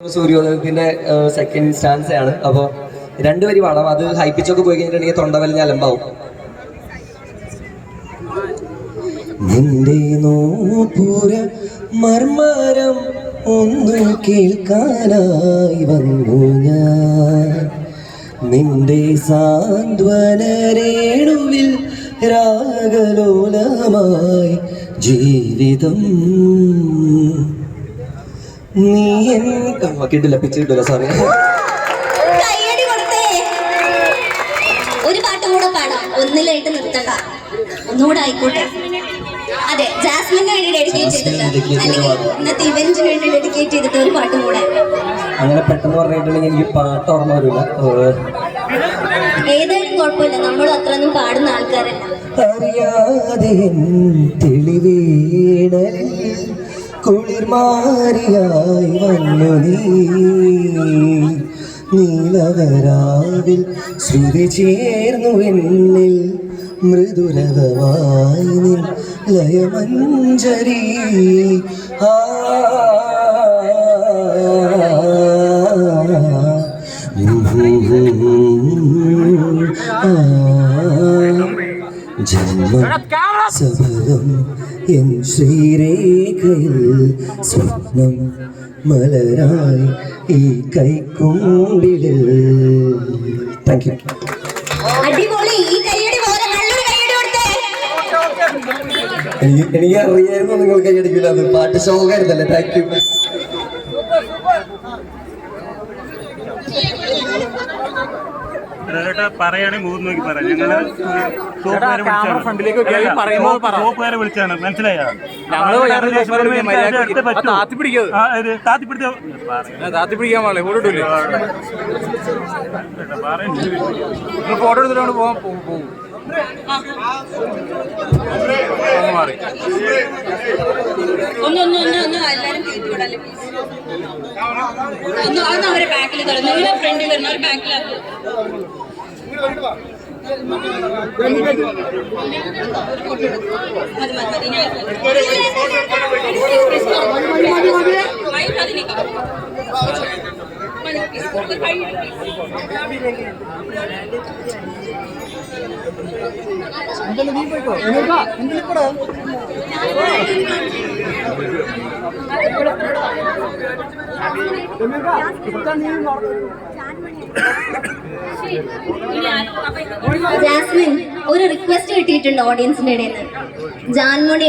സൂര്യോദയത്തിന്റെ second stance ആണ്. അപ്പോൾ വരി പാടാം അത് ഹൈപ്പിച്ചൊക്കെ പോയി കഴിഞ്ഞിട്ടുണ്ടെങ്കിൽ തൊണ്ടവലിഞ്ഞ അലമ്പാവും നിന്റെ നോപുര മർമരം ഒന്ന് കേൾക്കാനായി ഞാൻ. രാഗലോലമായി ജീവിതം നീ കിട്ടില്ല പിച്ച് കിട്ടില്ല സോറി ഒരു പാട്ടും കൂടെ പാടാം. ഒന്നിലായിട്ട് നിർത്തണ്ട. ഒന്നുകൂടെ ആയിക്കോട്ടെ. അതെ ജാസ്മിന് വേണ്ടി ഡെഡിക്കേറ്റ് ചെയ്തിട്ടുണ്ട്. അല്ലെങ്കിൽ. ഇന്നത്തെ ഇവന്റിന് വേണ്ടി ഡെഡിക്കേറ്റ് ചെയ്തിട്ട് ഒരു പാട്ടും കൂടെ. അങ്ങനെ പെട്ടെന്ന് പറഞ്ഞിട്ടുണ്ടെങ്കിൽ എനിക്ക് പാട്ട് ഓർമ്മ വരില്ല ഏതായാലും കുഴപ്പമില്ല. നമ്മളും അത്രയൊന്നും പാടുന്ന ആൾക്കാരല്ല. അറിയാതെ കുളിർമാരിയായി വന്നു നീ. നീലവരാവിൽ ശ്രുതി ചേർന്നു എന്നിൽ മൃദുരവമായി നിൻ ലയമഞ്ജരി. ആ. ജന്മം സഫലം എൻ ശ്രീരേഖയിൽ സ്വപ്നം മലരായി ഈ കൈക്കുമ്പിളിൽ താങ്ക് യു എനിക്ക് അറിയായിരുന്നു നിങ്ങൾ കൈയടിക്കില്ല അത് പാട്ട് ശോകായിരുന്നല്ലേ താങ്ക് യു ചേട്ടാ പറയുകയാണെങ്കിൽ മുഖം നോക്കി പറയാം ഞങ്ങൾ ഷോപ്പുകാരെ. ഷോപ്പുകാരെ വിളിച്ചാണ്. മനസ്സിലായോ? ഫോട്ടോ എടുത്തിട്ട് പോകാൻ പോകും മാറി. ഒന്ന് ഒന്ന് ഒന്ന് ഒന്ന് ഒന്ന് അവരെ ബാക്കിൽ തരും നിങ്ങൾ ഫ്രണ്ടിൽ വരണം അവർ ബാക്കിലാക്കും നീ മതി മതി ഞാൻ ജാസ്മിൻ ഒരു റിക്വസ്റ്റ് കിട്ടിയിട്ടുണ്ട് ഓഡിയൻസിന്റെ ഇടയിൽ നിന്ന്. ജാൻമോണി